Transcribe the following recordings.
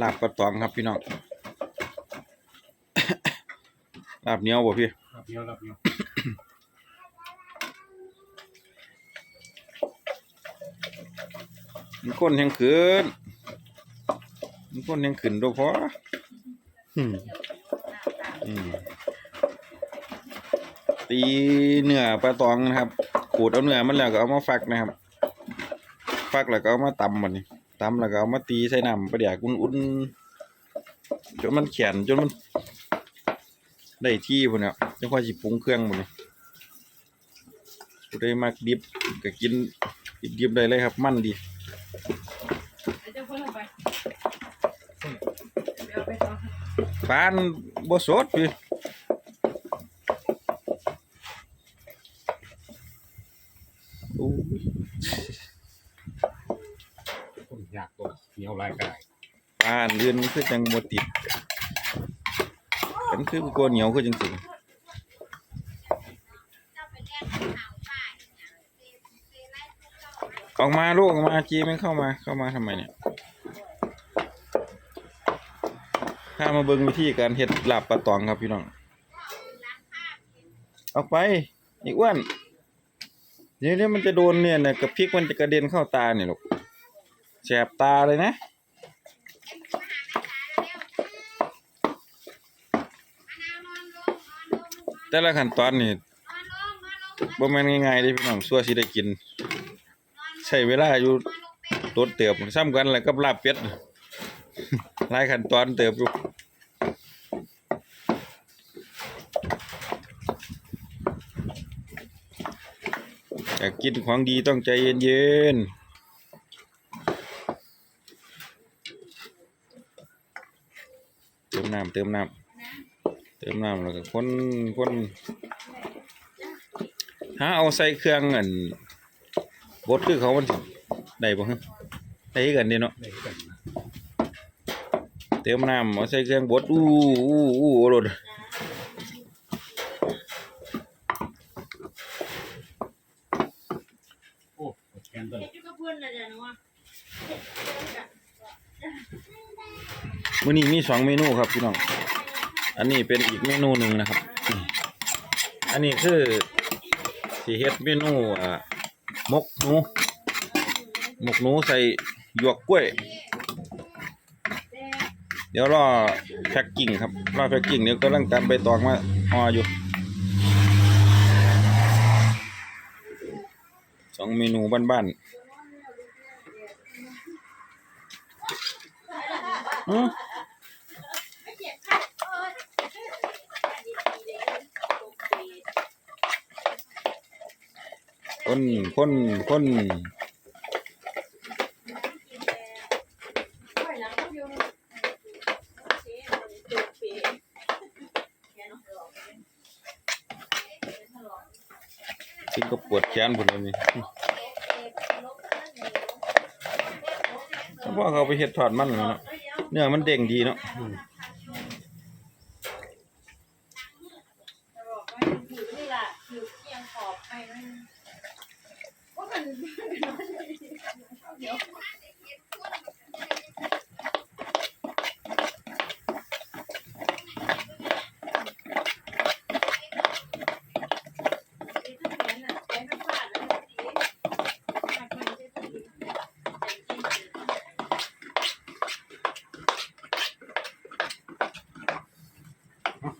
ลาบปลาตองครับพี่น้อง ลาบเหนียวบ่พี่รับเดียวรับเดียวมันก้นยังขืนมันก้นยังขืนโดยพออืมอืมตีเนื้อปลาตองนะครับ ขูดเอาเนื้อมันแล้วก็เอามาฟักนะครับ ฟักแล้วก็เอามาตำมันนี่ ตำแล้วก็เอามาตีใส่น้ำปลาเดี๋ยวอุ่นๆจนมันแข็งจนมัน ได้ที่พุ่นเนี่ยจังค่อยสิปรุงเครื่องพุ่นนี่ผู้ใดมักดิบก็กินดิบๆได้เลยครับมันดีเดี๋ยวคนลงไปเดี๋ยวเอาไปต่อปานบ่สดพี่โอ้ ยากตัวเหนียวลายกระไรปานเรือนมันคือจังบ่ติดกันคือกัวเหนียวคือจังซี่ออกมาลูกออกมาจีแม่เข้ามาเข้ามาทำไมเนี่ยถ้ามาเบิ่งวิธีการเฮ็ดลาบปลาตองครับพี่น้องออกไปอีกอ้วนเดี๋ยวนี้มันจะโดนเนี่ยนะกับพริกมันจะกระเด็นเข้าตาเนี่ยลูก แสบตาเลยนะแต่ละขั้นตอนนี่บ่แม่นง่ายๆเด้พี่น้องสั่วสิได้กิน ใช้เวลาอยู่ตดเติบซ้ำกันแหละกับลาบเป็ดหลายขั้นตอนเติบอยู่อยากกินของดีต้องใจเย็นๆ ติมน้ำเติมน้ำเติมน้ำแล้วก็คนคนหาเอาใส่เครื่องอันบดคือเขามันได้บ่ฮะได้กันเด้เนาะได้กันนะเติมน้ำเอาใส่เครื่องบดอู้อู้อู้โอรดโอ้แคนต้นเด็กก็เพื่อนเลยเดี๋ยวนะ มื้อนี้มีสองเมนูครับพี่น้อง อันนี้เป็นอีกเมนูหนึ่งนะครับ อันนี้คือสิเฮ็ดเมนูอ่ามกหนูมกหนูใส่หยวกกล้วย เดี๋ยวรอแพ็กกิ้งครับรอแพ็กกิ้งเดี๋ยวกำลังตัดใบตองมาห่ออยู่สองเมนูบ้านๆ คนคนคนซึ่งก็ปวดแขนผมเลยนี่เพราะว่เขาไปเฮ็ดทอดมันเลยเนาะเนื้อมันเด้งดีเนาะ อืม นี่แหละคือเอียงขอบไปนั่นว่ามัน เดี๋ยว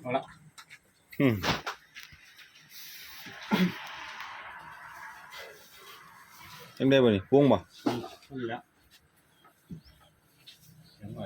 เอาเอาละอืมยังไ